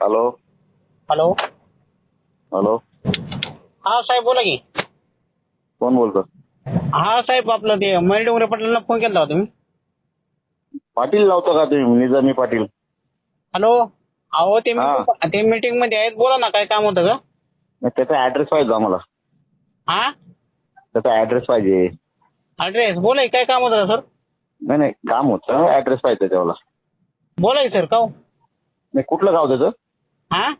Hello hello hello हा साहेब बोला की. कोण बोलतो? हा साहेब आपलं ते मयूर डोंगरे पाटलांना फोन केला होता तुम्ही? पाटील लावतो का तुम्ही? निजामी पाटील. हॅलो अहो ते हा. meeting- ते मीटिंगमध्ये आहेत. बोला ना काय काम होतं का नाही, त्याचा ऍड्रेस पाहिजे आम्हाला. हा? त्याचा ऍड्रेस पाहिजे. ऍड्रेस बोला की, काय काम होतं सर नाही नाही काम होतं. ऍड्रेस पाहिजे त्याच्यावाला. बोला की सर का हो? नाही कुठलं गाव त्याचं? हा?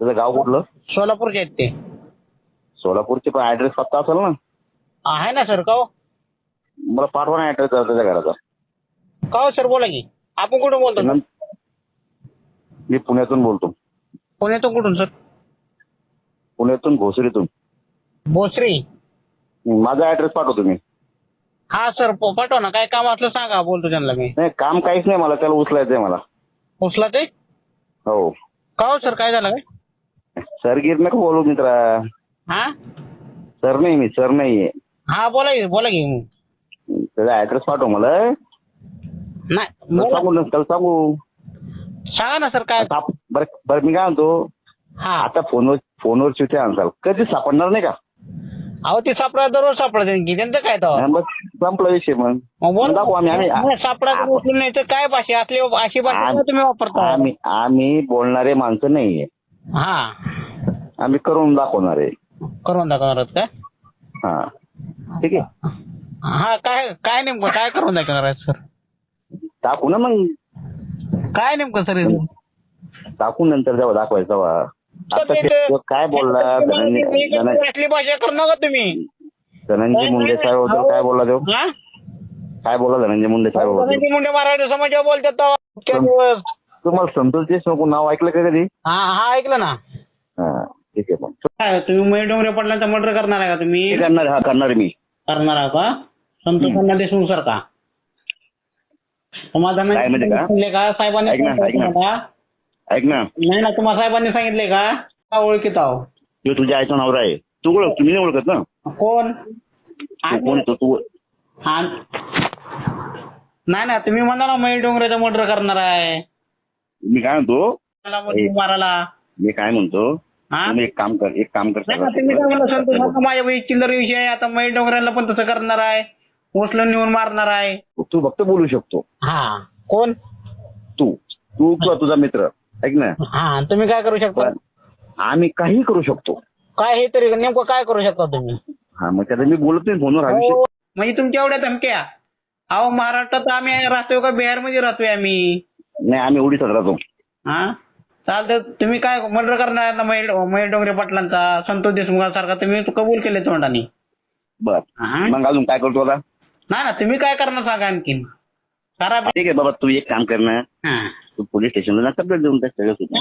त्याचं गाव कुठलं? सोलापूरचे आहेत ते. सोलापूरचे पण ऍड्रेस पत्ता असेल ना? आहे ना सर का हो? मला पाठवा ना ऍड्रेस त्याच्या घराचा. का हो सर बोला की. आपण कुठून बोलतो? सर? नंत- मी पुण्यातून बोलतो. पुण्यातून कुठून सर पुण्यातून घोसरीतून. भोसरी? माझा ऍड्रेस पाठवतो मी हा सर प- पाठवा ना. काय काम असलं सांगा बोलतो त्यांना मी. नाही काम काहीच नाही मला. त्याला उचलायचंय मला. उचला ते हो. का हो सर? काय झालं काय? सर गिर नको बोलू मित्रा. हा? सर नाही मी सर नाहीये हा बोला की बोला की. त्याचा ऍड्रेस पाठव मला. नाही बोला. सांगू ना त्याला सांगू. सांगा ना सर काय? साप- बरं बरं मी काय म्हणतो? हा. आता फोनवर फोनवर चिठ्ठी आणसाल कधी सापडणार नाही का? अहो ते सापडा दररोज सापडा की त्यांचं काय तर हा, मग संपला विषय मग. मग बोल दाखवू आम्ही आम्ही सापडा उचलून नाही तर काय भाषा? असली अशी भाषा तुम्ही वापरता? आम्ही आम्ही बोलणारे माणसं नाहीये. हा. आम्ही करून दाखवणार. आहे करून दाखवणार आहात का? हा. ठीक आहे. हा काय काय नेमकं? काय करून दाखवणार आहे सर? टाकू ना मग. काय नेमकं सर? टाकू नंतर जेव्हा दाखवायचं तेव्हा. आता ते तो काय बोलला? धनंजय धनं- असली भाषा करू नका तुम्ही. धनंजय मुंडे साहेब काय बोलला तो? हा? काय बोलला धनंजय मुंडे साहेब धनंजय मुंडे मराठी समाजावर बोलतात तेव्हा इतक्या दिवस. तुम्हाला संतोष देशमुख नाव ऐकलं का कधी? हा हा ऐकलं ना. हा ठीक आहे मग. काय तुम्ही मयूर डोंगरे पडल्याचा मर्डर करणार आहे का तुम्ही? हे करणार हा करणार मी. करणार आहे का? संतोष अण्णा देशमुख सर काय का? सांगितले का? साहेबांनी ऐक ना, ऐक ना. सांगितलं का? ऐक ना. नाही ना तुम्हाला साहेबांनी सांगितले का? का ओळखीत आहो? तो तुझ्या आईचा नवरा आहे तू ओळख तुम्ही नाही ओळखत ना? कोण? तू कोण तू आण- नाही ना तुम्ही म्हणा ना मयूर डोंगरेचा मर्डर करणार आहे. मी काय म्हणतो? मला मग मारायला. मी काय म्हणतो? हा? तुम्ही एक काम कर एक काम कर नाही ना, तुम्ही काय म्हणला माझ्या बाई चिल्लर विषय आहे आता मयूर डोंगरेला पण तसं करणार आहे. उचलून नेऊन मारणार आहे. तू फक्त बोलू शकतो. हा. कोण? तू. तू किंवा तुझा मित्र. ऐक ना हा तुम्ही काय करू शकता? पण आम्ही काही करू शकतो. काय हे तरी नेमकं काय करू शकता तुम्ही? हा मग त्याला मी बोलत नाही फोनवर हा हो, विषय म्हणजे तुमच्या एवढ्या धमक्या. अहो महाराष्ट्रात आम्ही राहतोय का? बिहारमध्ये राहतोय आम्ही. नाही आम्ही ओडिसात राहतो. हा? चालतं तुम्ही काय मर्डर करणार ना महेश महेश डोंगरे पाटलांचा संतोष देशमुखासारखा तुम्ही कबूल केले तोंडाने? बर. हा? मग अजून काय करतो आता? नाही ना तुम्ही काय करणार सांगा आणखीन. करा ठीक आहे बाबा तू एक काम कर ना. हा. तू पोलीस स्टेशनला तक्रार देऊन त्या सगळ्या सूचना